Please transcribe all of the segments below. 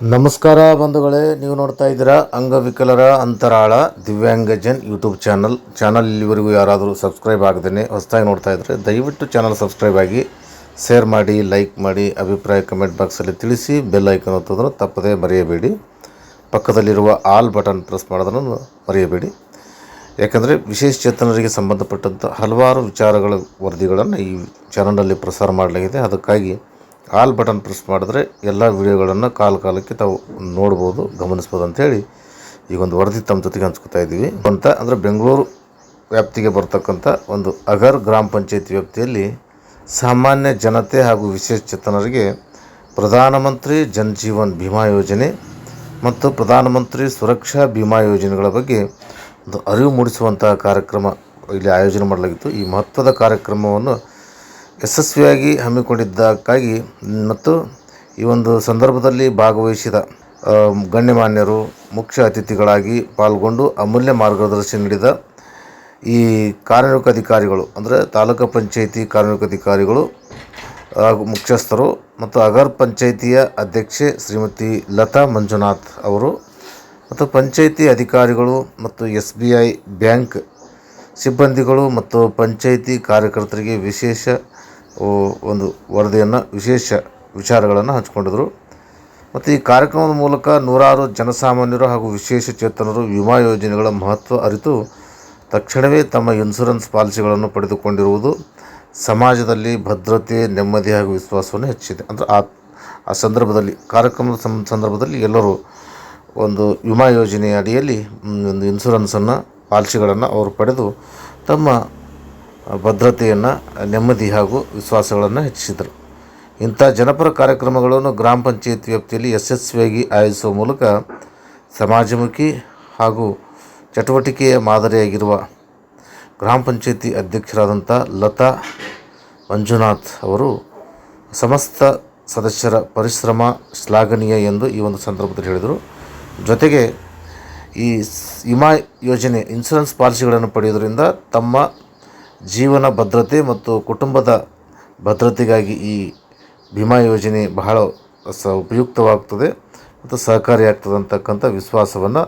ನಮಸ್ಕಾರ ಬಂಧುಗಳೇ, ನೀವು ನೋಡ್ತಾ ಇದ್ದೀರಾ ಅಂಗವಿಕಲರ ಅಂತರಾಳ ದಿವ್ಯಾಂಗಜನ್ ಯೂಟ್ಯೂಬ್ ಚಾನಲ್. ಚಾನಲ್ ಇಲ್ಲಿವರೆಗೂ ಯಾರಾದರೂ ಸಬ್ಸ್ಕ್ರೈಬ್ ಆಗದೇ ಹೊಸದಾಗಿ ನೋಡ್ತಾ ಇದ್ದರೆ ದಯವಿಟ್ಟು ಚಾನಲ್ ಸಬ್ಸ್ಕ್ರೈಬ್ ಆಗಿ ಶೇರ್ ಮಾಡಿ, ಲೈಕ್ ಮಾಡಿ, ಅಭಿಪ್ರಾಯ ಕಮೆಂಟ್ ಬಾಕ್ಸಲ್ಲಿ ತಿಳಿಸಿ, ಬೆಲ್ ಐಕನ್ ಒತ್ತೋದನ್ನು ತಪ್ಪದೇ ಮರೆಯಬೇಡಿ. ಪಕ್ಕದಲ್ಲಿರುವ ಆಲ್ ಬಟನ್ ಪ್ರೆಸ್ ಮಾಡೋದನ್ನು ಮರೆಯಬೇಡಿ. ಯಾಕಂದರೆ ವಿಶೇಷ ಚೇತನರಿಗೆ ಸಂಬಂಧಪಟ್ಟಂಥ ಹಲವಾರು ವಿಚಾರಗಳ ವರದಿಗಳನ್ನು ಈ ಚಾನಲಲ್ಲಿ ಪ್ರಸಾರ ಮಾಡಲಾಗಿದೆ. ಅದಕ್ಕಾಗಿ ಆಲ್ ಬಟನ್ ಪ್ರೆಸ್ ಮಾಡಿದ್ರೆ ಎಲ್ಲ ವಿಡಿಯೋಗಳನ್ನು ಕಾಲ ಕಾಲಕ್ಕೆ ತಾವು ನೋಡ್ಬೋದು, ಗಮನಿಸ್ಬೋದು ಅಂತೇಳಿ ಈಗ ಒಂದು ವರದಿ ತಮ್ಮ ಜೊತೆಗೆ ಹಂಚ್ಕೊತಾ ಇದ್ದೀವಿ. ಅಂತ ಅಂದರೆ ಬೆಂಗಳೂರು ವ್ಯಾಪ್ತಿಗೆ ಬರ್ತಕ್ಕಂಥ ಒಂದು ಅಗರ್ ಗ್ರಾಮ ಪಂಚಾಯತಿ ವ್ಯಾಪ್ತಿಯಲ್ಲಿ ಸಾಮಾನ್ಯ ಜನತೆ ಹಾಗೂ ವಿಶೇಷ ಚೇತನರಿಗೆ ಪ್ರಧಾನಮಂತ್ರಿ ಜನಜೀವನ್ ಭೀಮಾ ಯೋಜನೆ ಮತ್ತು ಪ್ರಧಾನಮಂತ್ರಿ ಸುರಕ್ಷಾ ಭೀಮಾ ಯೋಜನೆಗಳ ಬಗ್ಗೆ ಒಂದು ಅರಿವು ಮೂಡಿಸುವಂತಹ ಕಾರ್ಯಕ್ರಮ ಇಲ್ಲಿ ಆಯೋಜನೆ ಮಾಡಲಾಗಿತ್ತು. ಈ ಮಹತ್ವದ ಕಾರ್ಯಕ್ರಮವನ್ನು ಯಶಸ್ವಿಯಾಗಿ ಹಮ್ಮಿಕೊಂಡಿದ್ದಕ್ಕಾಗಿ ಮತ್ತು ಈ ಒಂದು ಸಂದರ್ಭದಲ್ಲಿ ಭಾಗವಹಿಸಿದ ಗಣ್ಯಮಾನ್ಯರು, ಮುಖ್ಯ ಅತಿಥಿಗಳಾಗಿ ಪಾಲ್ಗೊಂಡು ಅಮೂಲ್ಯ ಮಾರ್ಗದರ್ಶನ ನೀಡಿದ ಈ ಕಾರ್ಮಿಕ ಅಧಿಕಾರಿಗಳು, ಅಂದರೆ ತಾಲೂಕು ಪಂಚಾಯಿತಿ ಕಾರ್ಮಿಕ ಅಧಿಕಾರಿಗಳು ಹಾಗೂ ಮುಖ್ಯಸ್ಥರು ಮತ್ತು ಅಗರ್ ಪಂಚಾಯಿತಿಯ ಅಧ್ಯಕ್ಷೆ ಶ್ರೀಮತಿ ಲತಾ ಮಂಜುನಾಥ್ ಅವರು ಮತ್ತು ಪಂಚಾಯಿತಿ ಅಧಿಕಾರಿಗಳು ಮತ್ತು ಎಸ್ ಬಿ ಐ ಬ್ಯಾಂಕ್ ಸಿಬ್ಬಂದಿಗಳು ಮತ್ತು ಪಂಚಾಯಿತಿ ಕಾರ್ಯಕರ್ತರಿಗೆ ವಿಶೇಷ ಒಂದು ವರದಿಯನ್ನು, ವಿಶೇಷ ವಿಚಾರಗಳನ್ನು ಹಂಚಿಕೊಂಡಿದ್ರು. ಮತ್ತು ಈ ಕಾರ್ಯಕ್ರಮದ ಮೂಲಕ ನೂರಾರು ಜನಸಾಮಾನ್ಯರು ಹಾಗೂ ವಿಶೇಷ ಚೇತನರು ವಿಮಾ ಯೋಜನೆಗಳ ಮಹತ್ವ ಅರಿತು ತಕ್ಷಣವೇ ತಮ್ಮ ಇನ್ಸೂರೆನ್ಸ್ ಪಾಲಿಸಿಗಳನ್ನು ಪಡೆದುಕೊಂಡಿರುವುದು ಸಮಾಜದಲ್ಲಿ ಭದ್ರತೆ, ನೆಮ್ಮದಿ ಹಾಗೂ ವಿಶ್ವಾಸವನ್ನು ಹೆಚ್ಚಿದೆ ಅಂದರೆ ಆ ಆ ಸಂದರ್ಭದಲ್ಲಿ, ಕಾರ್ಯಕ್ರಮದ ಸಂದರ್ಭದಲ್ಲಿ ಎಲ್ಲರೂ ಒಂದು ವಿಮಾ ಯೋಜನೆಯ ಅಡಿಯಲ್ಲಿ ಒಂದು ಇನ್ಶೂರೆನ್ಸನ್ನು ಪಾಲಿಸಿಗಳನ್ನು ಅವರು ಪಡೆದು ತಮ್ಮ ಭದ್ರತೆಯನ್ನು, ನೆಮ್ಮದಿ ಹಾಗೂ ವಿಶ್ವಾಸಗಳನ್ನು ಹೆಚ್ಚಿಸಿದರು. ಇಂಥ ಜನಪರ ಕಾರ್ಯಕ್ರಮಗಳನ್ನು ಗ್ರಾಮ ಪಂಚಾಯತ್ ವ್ಯಾಪ್ತಿಯಲ್ಲಿ ಯಶಸ್ವಿಯಾಗಿ ಆಯೋಜಿಸುವ ಮೂಲಕ ಸಮಾಜಮುಖಿ ಹಾಗೂ ಚಟುವಟಿಕೆಯ ಮಾದರಿಯಾಗಿರುವ ಗ್ರಾಮ ಪಂಚಾಯತಿ ಅಧ್ಯಕ್ಷರಾದಂಥ ಲತಾ ಮಂಜುನಾಥ್ ಅವರು ಸಮಸ್ತ ಸದಸ್ಯರ ಪರಿಶ್ರಮ ಶ್ಲಾಘನೀಯ ಎಂದು ಈ ಒಂದು ಸಂದರ್ಭದಲ್ಲಿ ಹೇಳಿದರು. ಜೊತೆಗೆ ಈ ವಿಮಾ ಯೋಜನೆ ಇನ್ಶೂರೆನ್ಸ್ ಪಾಲಿಸಿಗಳನ್ನು ಪಡೆಯುವುದರಿಂದ ತಮ್ಮ ಜೀವನ ಭದ್ರತೆ ಮತ್ತು ಕುಟುಂಬದ ಭದ್ರತೆಗಾಗಿ ಈ ವಿಮಾ ಯೋಜನೆ ಬಹಳ ಸ ಉಪಯುಕ್ತವಾಗ್ತದೆ ಮತ್ತು ಸಹಕಾರಿಯಾಗ್ತದೆ ಅಂತಕ್ಕಂಥ ವಿಶ್ವಾಸವನ್ನು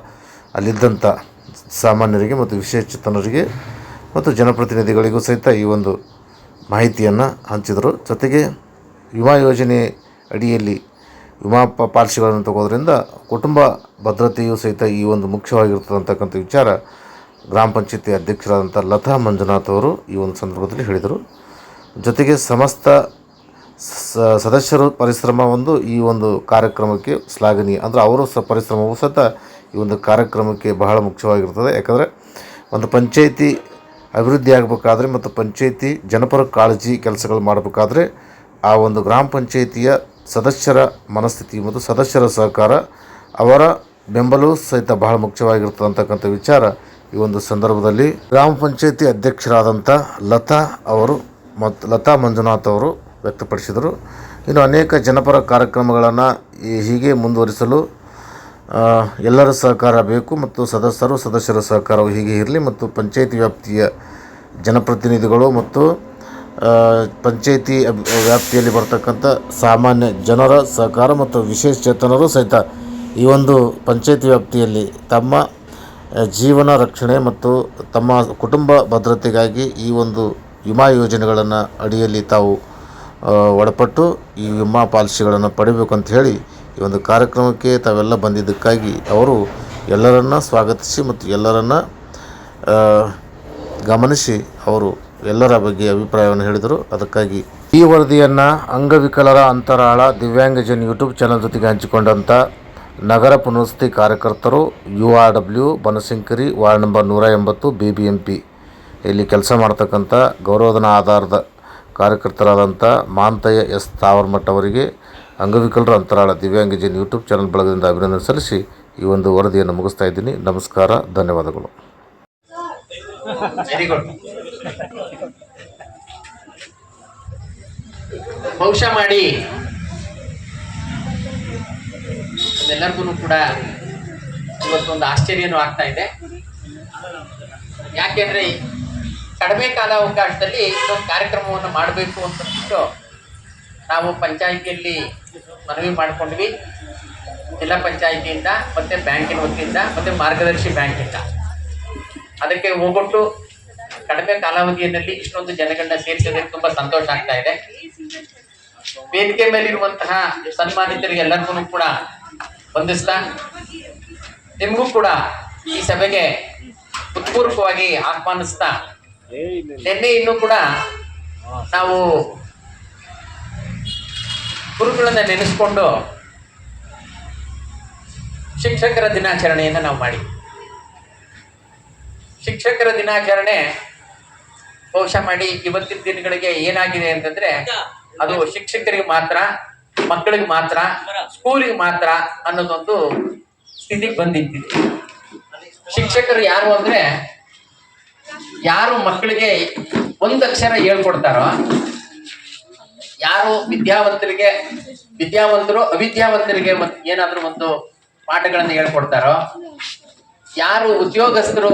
ಅಲ್ಲಿದ್ದಂಥ ಸಾಮಾನ್ಯರಿಗೆ ಮತ್ತು ವಿಶೇಷಚೇತನರಿಗೆ ಮತ್ತು ಜನಪ್ರತಿನಿಧಿಗಳಿಗೂ ಸಹಿತ ಈ ಒಂದು ಮಾಹಿತಿಯನ್ನು ಹಂಚಿದರು. ಜೊತೆಗೆ ವಿಮಾ ಯೋಜನೆ ಅಡಿಯಲ್ಲಿ ವಿಮಾ ಪಾಲಿಸಿಗಳನ್ನು ತಗೋದ್ರಿಂದ ಕುಟುಂಬ ಭದ್ರತೆಯೂ ಸಹಿತ ಈ ಒಂದು ಮುಖ್ಯವಾಗಿರ್ತದೆ ಅಂತಕ್ಕಂಥ ವಿಚಾರ ಗ್ರಾಮ ಪಂಚಾಯತಿ ಅಧ್ಯಕ್ಷರಾದಂಥ ಲತಾ ಮಂಜುನಾಥ್ ಅವರು ಈ ಒಂದು ಸಂದರ್ಭದಲ್ಲಿ ಹೇಳಿದರು. ಜೊತೆಗೆ ಸಮಸ್ತ ಸದಸ್ಯರು ಪರಿಶ್ರಮ ಒಂದು ಈ ಒಂದು ಕಾರ್ಯಕ್ರಮಕ್ಕೆ ಶ್ಲಾಘನೀಯ. ಅಂದರೆ ಅವರು ಸ ಪರಿಶ್ರಮವು ಸಹಿತ ಈ ಒಂದು ಕಾರ್ಯಕ್ರಮಕ್ಕೆ ಬಹಳ ಮುಖ್ಯವಾಗಿರ್ತದೆ. ಯಾಕಂದರೆ ಒಂದು ಪಂಚಾಯಿತಿ ಅಭಿವೃದ್ಧಿ ಆಗಬೇಕಾದ್ರೆ ಮತ್ತು ಪಂಚಾಯಿತಿ ಜನಪರ ಕಾಳಜಿ ಕೆಲಸಗಳು ಮಾಡಬೇಕಾದ್ರೆ ಆ ಒಂದು ಗ್ರಾಮ ಪಂಚಾಯಿತಿಯ ಸದಸ್ಯರ ಮನಸ್ಥಿತಿ ಮತ್ತು ಸದಸ್ಯರ ಸಹಕಾರ ಅವರ ಬೆಂಬಲವೂ ಸಹಿತ ಬಹಳ ಮುಖ್ಯವಾಗಿರ್ತದೆ ಅಂತಕ್ಕಂಥ ವಿಚಾರ ಈ ಒಂದು ಸಂದರ್ಭದಲ್ಲಿ ಗ್ರಾಮ ಪಂಚಾಯಿತಿ ಅಧ್ಯಕ್ಷರಾದಂಥ ಲತಾ ಅವರು ಮತ್ತು ಲತಾ ಮಂಜುನಾಥ್ ಅವರು ವ್ಯಕ್ತಪಡಿಸಿದರು. ಇನ್ನು ಅನೇಕ ಜನಪರ ಕಾರ್ಯಕ್ರಮಗಳನ್ನು ಹೀಗೆ ಮುಂದುವರಿಸಲು ಎಲ್ಲರ ಸಹಕಾರ ಬೇಕು ಮತ್ತು ಸದಸ್ಯರು ಸದಸ್ಯರ ಸಹಕಾರವು ಹೀಗೆ ಇರಲಿ ಮತ್ತು ಪಂಚಾಯಿತಿ ವ್ಯಾಪ್ತಿಯ ಜನಪ್ರತಿನಿಧಿಗಳು ಮತ್ತು ಪಂಚಾಯಿತಿ ವ್ಯಾಪ್ತಿಯಲ್ಲಿ ಬರ್ತಕ್ಕಂಥ ಸಾಮಾನ್ಯ ಜನರ ಸಹಕಾರ ಮತ್ತು ವಿಶೇಷ ಚೇತನರು ಸಹಿತ ಈ ಒಂದು ಪಂಚಾಯಿತಿ ವ್ಯಾಪ್ತಿಯಲ್ಲಿ ತಮ್ಮ ಜೀವನ ರಕ್ಷಣೆ ಮತ್ತು ತಮ್ಮ ಕುಟುಂಬ ಭದ್ರತೆಗಾಗಿ ಈ ಒಂದು ವಿಮಾ ಯೋಜನೆಗಳನ್ನು ಅಡಿಯಲ್ಲಿ ತಾವು ಒಳಪಟ್ಟು ಈ ವಿಮಾ ಪಾಲಿಸಿಗಳನ್ನು ಪಡಿಬೇಕು ಅಂತ ಹೇಳಿ ಈ ಒಂದು ಕಾರ್ಯಕ್ರಮಕ್ಕೆ ತಾವೆಲ್ಲ ಬಂದಿದ್ದಕ್ಕಾಗಿ ಅವರು ಎಲ್ಲರನ್ನ ಸ್ವಾಗತಿಸಿ ಮತ್ತು ಎಲ್ಲರನ್ನ ಗಮನಿಸಿ ಅವರು ಎಲ್ಲರ ಬಗ್ಗೆ ಅಭಿಪ್ರಾಯವನ್ನು ಹೇಳಿದರು. ಅದಕ್ಕಾಗಿ ಈ ವರದಿಯನ್ನು ಅಂಗವಿಕಲರ ಅಂತರಾಳ ದಿವ್ಯಾಂಗಜನ್ ಯೂಟ್ಯೂಬ್ ಚಾನಲ್ ಜೊತೆಗೆ ಹಂಚಿಕೊಂಡಂಥ ನಗರ ಪುನರ್ವಸತಿ ಕಾರ್ಯಕರ್ತರು U R W Banashankari ward number ನೂರ ಎಂಬತ್ತು ಬಿ ಬಿ ಎಂ ಪಿ. ಇಲ್ಲಿ ಕೆಲಸ ಮಾಡ್ತಕ್ಕಂಥ ಗೌರವಧನ ಆಧಾರದ ಕಾರ್ಯಕರ್ತರಾದಂಥ ಮಾಂತಯ್ಯ ಎಸ್ ತಾವರ್ಮಠ್ ಅವರಿಗೆ ಅಂಗವಿಕಲರ ಅಂತರಾಳ ದಿವ್ಯಾಂಗಜನ್ ಯೂಟ್ಯೂಬ್ ಚಾನಲ್ ಬಳಗದಿಂದ ಅಭಿನಂದನೆ ಸಲ್ಲಿಸಿ ಈ ಒಂದು ವರದಿಯನ್ನು ಮುಗಿಸ್ತಾ ಇದ್ದೀನಿ. ನಮಸ್ಕಾರ, ಧನ್ಯವಾದಗಳು. ಬಹುಶಃ ಮಾಡಿ. ಎಲ್ಲರಿಗೂ ಕೂಡ ಇವತ್ತೊಂದು ಆಶ್ಚರ್ಯನೂ ಆಗ್ತಾ ಇದೆ. ಯಾಕೆಂದ್ರೆ ಕಡಿಮೆ ಕಾಲಾವಕಾಶದಲ್ಲಿ ಇನ್ನೊಂದು ಕಾರ್ಯಕ್ರಮವನ್ನು ಮಾಡಬೇಕು ಅಂತಂದ್ಬಿಟ್ಟು ನಾವು ಪಂಚಾಯಿತಿಯಲ್ಲಿ ಮನವಿ ಮಾಡಿಕೊಂಡ್ವಿ. ಜಿಲ್ಲಾ ಪಂಚಾಯಿತಿಯಿಂದ, ಮತ್ತೆ ಬ್ಯಾಂಕಿನ ವತಿಯಿಂದ, ಮತ್ತೆ ಮಾರ್ಗದರ್ಶಿ ಬ್ಯಾಂಕಿಂದ. ಅದಕ್ಕೆ ಹೋಗೊಟ್ಟು ಕಡಿಮೆ ಕಾಲಾವಧಿಯಲ್ಲಿ ಇಷ್ಟೊಂದು ಜನಗಳನ್ನ ಸೇರಿಸಿದ್ರೆ ತುಂಬಾ ಸಂತೋಷ ಆಗ್ತಾ ಇದೆ. ವೇದಿಕೆ ಮೇಲಿರುವಂತಹ ಸನ್ಮಾನಿತರಿಗೆ ಎಲ್ಲರಿಗೂ ಕೂಡ ವಂದಿಸ್ತಾ, ನಿಮಗೂ ಕೂಡ ಈ ಸಭೆಗೆ ಉತ್ಪೂರ್ವಕವಾಗಿ ಆಹ್ವಾನಿಸ್ತಾ, ನಿನ್ನೆ ಇನ್ನೂ ಕೂಡ ನಾವು ಗುರುಗಳನ್ನ ನೆನೆಸ್ಕೊಂಡು ಶಿಕ್ಷಕರ ದಿನಾಚರಣೆಯನ್ನು ನಾವು ಮಾಡಿ ಶಿಕ್ಷಕರ ದಿನಾಚರಣೆ ಬಹುಶಃ ಮಾಡಿ ಇವತ್ತಿನ ದಿನಗಳಿಗೆ ಏನಾಗಿದೆ ಅಂತಂದ್ರೆ ಅದು ಶಿಕ್ಷಕರಿಗೆ ಮಾತ್ರ, ಮಕ್ಕಳಿಗೆ ಮಾತ್ರ, ಸ್ಕೂಲಿಗೆ ಮಾತ್ರ ಅನ್ನೋದೊಂದು ಸ್ಥಿತಿಗೆ ಬಂದಿದ್ದಿದೆ. ಶಿಕ್ಷಕರು ಯಾರು ಅಂದ್ರೆ, ಯಾರು ಮಕ್ಕಳಿಗೆ ಒಂದಕ್ಷರ ಹೇಳ್ಕೊಡ್ತಾರೋ, ಯಾರು ವಿದ್ಯಾವಂತರಿಗೆ, ವಿದ್ಯಾವಂತರು ಅವಿದ್ಯಾವಂತರಿಗೆ ಏನಾದ್ರೂ ಒಂದು ಪಾಠಗಳನ್ನು ಹೇಳ್ಕೊಡ್ತಾರೋ, ಯಾರು ಉದ್ಯೋಗಸ್ಥರು